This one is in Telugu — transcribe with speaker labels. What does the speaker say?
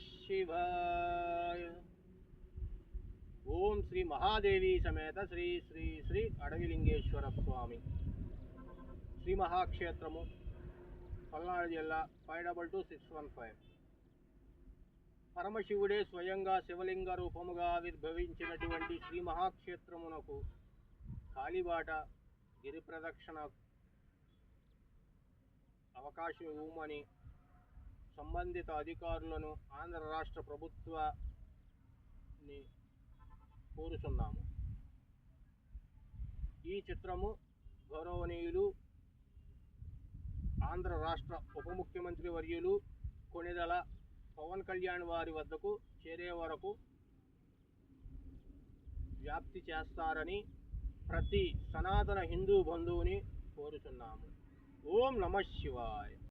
Speaker 1: శివాయ ఓం శ్రీ మహాదేవి సమేత శ్రీ శ్రీ శ్రీ అడవిలింగేశ్వర స్వామి శ్రీ మహాక్షేత్రము పల్నాడు జిల్లా five double two six one five పరమశివుడే స్వయంగా శివలింగ రూపముగా ఆవిర్భవించినటువంటి శ్రీ మహాక్షేత్రమునకు కాలిబాట గిరి ప్రదక్షిణ అవకాశం ఇవ్వమని సంబంధిత అధికారులను ఆంధ్ర రాష్ట్ర ప్రభుత్వాన్ని కోరుచున్నాము. ఈ చిత్రము గౌరవనీయులు ఆంధ్ర రాష్ట్ర ఉప ముఖ్యమంత్రి వర్యులు కొనిదల పవన్ కళ్యాణ్ వారి వద్దకు చేరే వరకు వ్యాప్తి చేస్తారని ప్రతి సనాతన హిందూ బంధువుని కోరుచున్నాము. ఓం నమ శివాయ.